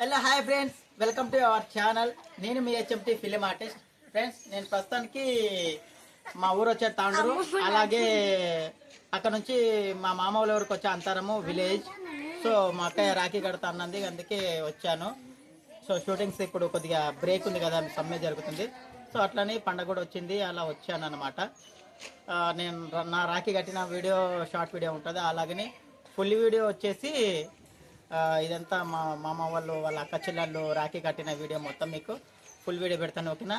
Hello hi friends welcome to our channel నేను మీ HMT film artist friends నేను ప్రస్తుతానికి మా ఊరు వచ్చే తాండూరు. అలాగే అక్కడ నుంచి మా మామ వాళ్ళ ఊరికి వచ్చే అంతరము విలేజ్ సో మా అక్కయ్య రాఖీ కడతా అన్నది అందుకే వచ్చాను. సో షూటింగ్స్ ఇప్పుడు కొద్దిగా బ్రేక్ ఉంది కదా సమ్మె జరుగుతుంది. సో అట్లని పండగ కూడా వచ్చింది. అలా వచ్చాను అనమాట నేను నా రాఖీ కట్టిన వీడియో షార్ట్ వీడియో ఉంటుంది. అలాగని ఫుల్ వీడియో వచ్చేసి ఇదంతా మా మామ వాళ్ళు వాళ్ళ అక్క చెల్లెళ్ళు రాఖీ కట్టిన వీడియో మొత్తం మీకు ఫుల్ వీడియో పెడతాను ఓకేనా?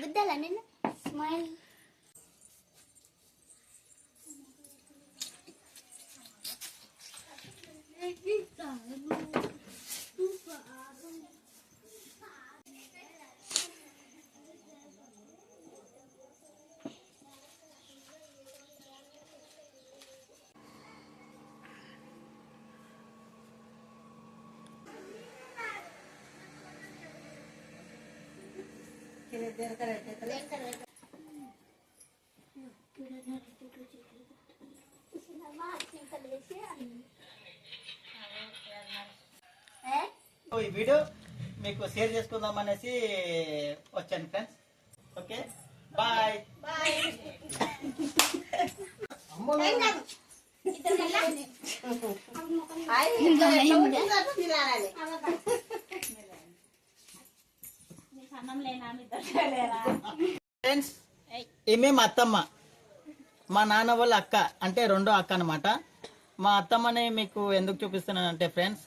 గుద్దలా నేను స్మైల్ సో ఈ వీడియో మీకు షేర్ చేసుకుందాం అనేసి వచ్చాను ఫ్రెండ్స్. ఓకే? బాయ్. ఫ్రెండ్స్ ఈమె మా అత్తమ్మ. మా నాన్న వాళ్ళ అక్క అంటే రెండో అక్క అనమాట మా అత్తమ్మని మీకు ఎందుకు చూపిస్తున్నానంటే ఫ్రెండ్స్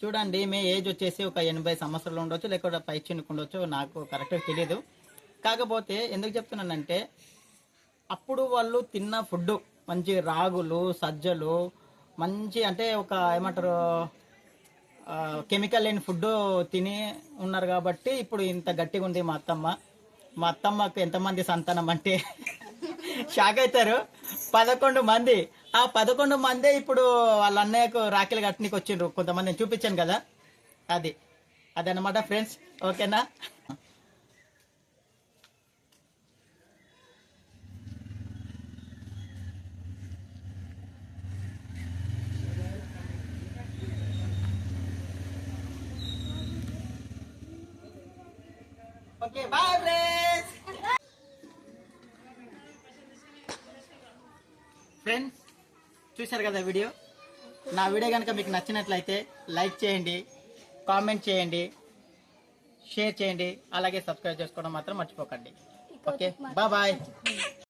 చూడండి ఈమె ఏజ్ వచ్చేసి ఒక ఎనభై సంవత్సరాలు ఉండొచ్చు లేకపోతే పై ఉండొచ్చు నాకు కరెక్ట్గా తెలియదు కాకపోతే ఎందుకు చెప్తున్నానంటే అప్పుడు వాళ్ళు తిన్న ఫుడ్ మంచి రాగులు సజ్జలు మంచి అంటే ఒక ఏమంటారు కెమికల్ లేని ఫుడ్ తిని ఉన్నారు కాబట్టి ఇప్పుడు ఇంత గట్టిగా ఉంది మా అత్తమ్మ. మా అత్తమ్మకు ఎంతమంది సంతానం అంటే షాక్ అవుతారు. పదకొండు మంది. ఆ పదకొండు మందే ఇప్పుడు వాళ్ళ అన్నయ్యకు రాఖీలు కట్టనికి వచ్చిండ్రు. కొంతమంది చూపించాను కదా. అది. అదనమాట ఫ్రెండ్స్ ఓకేనా? ఓకే బాయ్ ఫ్రెండ్స్ ఫ్రెండ్స్ చూశారు కదా వీడియో? నా వీడియో కనుక మీకు నచ్చినట్లయితే లైక్ చేయండి కామెంట్ చేయండి షేర్ చేయండి అలాగే సబ్స్క్రైబ్ చేసుకోవడం మాత్రం మర్చిపోకండి. Okay bye bye